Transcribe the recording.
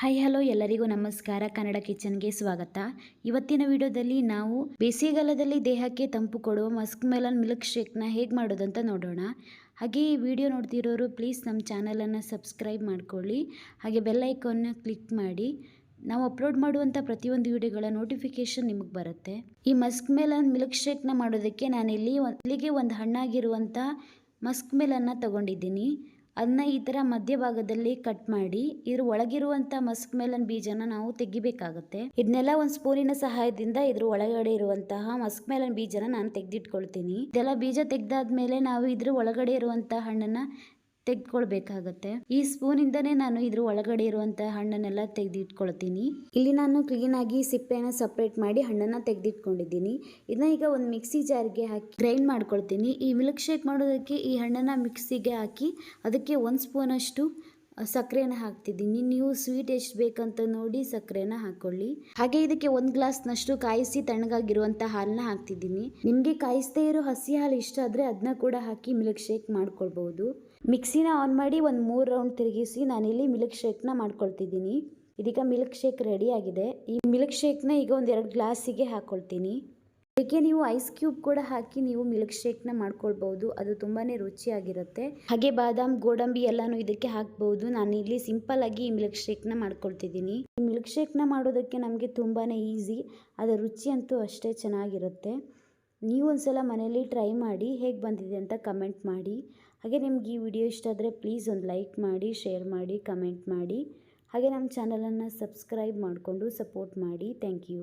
Hi, hello ಎಲ್ಲರಿಗೂ ನಮಸ್ಕಾರ. ಕನ್ನಡ ಕಿಚನ್ಗೆ ಸ್ವಾಗತ. ಇವತ್ತಿನ ವಿಡಿಯೋದಲ್ಲಿ ನಾವು ಬೇಸಿಗೆಗಾಲದಲ್ಲಿ ದೇಹಕ್ಕೆ ತಂಪು ಕೊಡುವ ಮಸ್ಕ್ ಮೆಲನ್ ಮಿಲ್ಕ್ ಶೇಕ್ನ ಹೇಗೆ ಮಾಡೋದಂತ ನೋಡೋಣ. ಹಾಗೆ ಈ ವಿಡಿಯೋ ನೋಡ್ತಿರೋರು ಪ್ಲೀಸ್ ನಮ್ಮ ಚಾನಲನ್ನು ಸಬ್ಸ್ಕ್ರೈಬ್ ಮಾಡ್ಕೊಳ್ಳಿ. ಹಾಗೆ ಬೆಲ್ ಐಕಾನ್ನ ಕ್ಲಿಕ್ ಮಾಡಿ. ನಾವು ಅಪ್ಲೋಡ್ ಮಾಡುವಂಥ ಪ್ರತಿಯೊಂದು ವಿಡಿಯೋಗಳ ನೋಟಿಫಿಕೇಷನ್ ನಿಮಗೆ ಬರುತ್ತೆ. ಈ ಮಸ್ಕ್ ಮೆಲನ್ ಮಿಲ್ಕ್ ಶೇಕ್ನ ಮಾಡೋದಕ್ಕೆ ನಾನಿಲ್ಲಿ ಇಲ್ಲಿ ಇಲ್ಲಿಗೆ ಒಂದು ಹಣ್ಣಾಗಿರುವಂಥ ಮಸ್ಕ್ ಮೆಲನ್ನು ತಗೊಂಡಿದ್ದೀನಿ. ಅದನ್ನ ಈ ಥರ ಮಧ್ಯಭಾಗದಲ್ಲಿ ಕಟ್ ಮಾಡಿ, ಇದ್ರ ಒಳಗಿರುವಂಥ ಮಸ್ಕ್ ಮೆಲನ್ ಬೀಜನ ನಾವು ತೆಗಿಬೇಕಾಗುತ್ತೆ. ಇದನ್ನೆಲ್ಲ ಒಂದು ಸ್ಪೂನಿನ ಸಹಾಯದಿಂದ ಇದ್ರ ಒಳಗಡೆ ಇರುವಂತಹ ಮಸ್ಕ್ ಮೆಲನ್ ಬೀಜನ ನಾನು ತೆಗೆದಿಟ್ಕೊಳ್ತೀನಿ. ಇದೆಲ್ಲ ಬೀಜ ತೆಗ್ದಾದ್ಮೇಲೆ ನಾವು ಇದ್ರ ಒಳಗಡೆ ಇರುವಂತಹ ಹಣ್ಣನ್ನ ತೆಗೆದುಕೊಳ್ಬೇಕಾಗತ್ತೆ. ಈ ಸ್ಪೂನ್ ಇಂದನೇ ನಾನು ಇದ್ರ ಒಳಗಡೆ ಇರುವಂತಹ ಹಣ್ಣನ್ನೆಲ್ಲ ತೆಗೆದಿಟ್ಕೊಳ್ತೀನಿ. ಇಲ್ಲಿ ನಾನು ಕ್ಲೀನ್ ಆಗಿ ಸಿಪ್ಪೆನ ಸಪ್ರೇಟ್ ಮಾಡಿ ಹಣ್ಣನ್ನ ತೆಗೆದಿಟ್ಕೊಂಡಿದ್ದೀನಿ. ಇದನ್ನ ಈಗ ಒಂದು ಮಿಕ್ಸಿ ಜಾರ್ಗೆ ಹಾಕಿ ಗ್ರೈಂಡ್ ಮಾಡ್ಕೊಳ್ತೀನಿ. ಈ ಮಿಲ್ಕ್ ಶೇಕ್ ಮಾಡೋದಕ್ಕೆ ಈ ಹಣ್ಣನ್ನ ಮಿಕ್ಸಿಗೆ ಹಾಕಿ ಅದಕ್ಕೆ ಒಂದು ಸ್ಪೂನಷ್ಟು ಸಕ್ಕರೆನ ಹಾಕ್ತಿದ್ದೀನಿ. ನೀವು ಸ್ವೀಟ್ ಎಷ್ಟು ಬೇಕಂತ ನೋಡಿ ಸಕ್ಕರೆನ ಹಾಕೊಳ್ಳಿ. ಹಾಗೆ ಇದಕ್ಕೆ ಒಂದು ಗ್ಲಾಸ್ನಷ್ಟು ಕಾಯಿಸಿ ತಣ್ಣಗಾಗಿರುವಂಥ ಹಾಲನ್ನ ಹಾಕ್ತಿದ್ದೀನಿ. ನಿಮಗೆ ಕಾಯಿಸದೇ ಇರೋ ಹಸಿ ಹಾಲು ಇಷ್ಟ ಆದರೆ ಅದನ್ನ ಕೂಡ ಹಾಕಿ ಮಿಲ್ಕ್ ಶೇಕ್ ಮಾಡ್ಕೊಳ್ಬಹುದು. ಮಿಕ್ಸಿನ ಆನ್ ಮಾಡಿ ಒಂದು ಮೂರು ರೌಂಡ್ ತಿರುಗಿಸಿ ನಾನಿಲ್ಲಿ ಮಿಲ್ಕ್ ಶೇಕ್ನ ಮಾಡ್ಕೊಳ್ತಿದ್ದೀನಿ. ಇದೀಗ ಮಿಲ್ಕ್ ಶೇಕ್ ರೆಡಿ ಆಗಿದೆ. ಈ ಮಿಲ್ಕ್ ಶೇಕ್ನ ಈಗ ಒಂದು ಎರಡು ಗ್ಲಾಸಿಗೆ ಹಾಕ್ಕೊಳ್ತೀನಿ ಇದಕ್ಕೆ ನೀವು ಐಸ್ ಕ್ಯೂಬ್ ಕೂಡ ಹಾಕಿ ನೀವು ಮಿಲ್ಕ್ ಶೇಕ್ನ ಮಾಡ್ಕೊಳ್ಬಹುದು, ಅದು ತುಂಬಾನೇ ರುಚಿಯಾಗಿರುತ್ತೆ. ಹಾಗೆ ಬಾದಾಮ್, ಗೋಡಂಬಿ ಎಲ್ಲಾನು ಇದಕ್ಕೆ ಹಾಕ್ಬಹುದು. ನಾನು ಇಲ್ಲಿ ಸಿಂಪಲ್ ಆಗಿ ಈ ಮಿಲ್ಕ್ ಶೇಕ್ನ ಮಾಡ್ಕೊಳ್ತಿದ್ದೀನಿ. ಈ ಮಿಲ್ಕ್ ಶೇಕ್ನ ಮಾಡೋದಕ್ಕೆ ನಮಗೆ ತುಂಬಾನೇ ಈಸಿ ಅದರ ರುಚಿ ಅಂತೂ ಅಷ್ಟೇ ಚೆನ್ನಾಗಿರುತ್ತೆ. ನೀವು ಒಂದ್ಸಲ ಮನೆಯಲ್ಲಿ ಟ್ರೈ ಮಾಡಿ ಹೇಗೆ ಬಂದಿದೆ ಅಂತ ಕಮೆಂಟ್ ಮಾಡಿ. ಹಾಗೆ ನಿಮ್ಗೆ ಈ ವಿಡಿಯೋ ಇಷ್ಟ ಆದರೆ ಪ್ಲೀಸ್ ಒಂದು ಲೈಕ್ ಮಾಡಿ ಶೇರ್ ಮಾಡಿ ಕಮೆಂಟ್ ಮಾಡಿ. ಹಾಗೆ ನಮ್ಮ ಚಾನಲನ್ನು ಸಬ್ಸ್ಕ್ರೈಬ್ ಮಾಡಿಕೊಂಡು ಸಪೋರ್ಟ್ ಮಾಡಿ. Thank you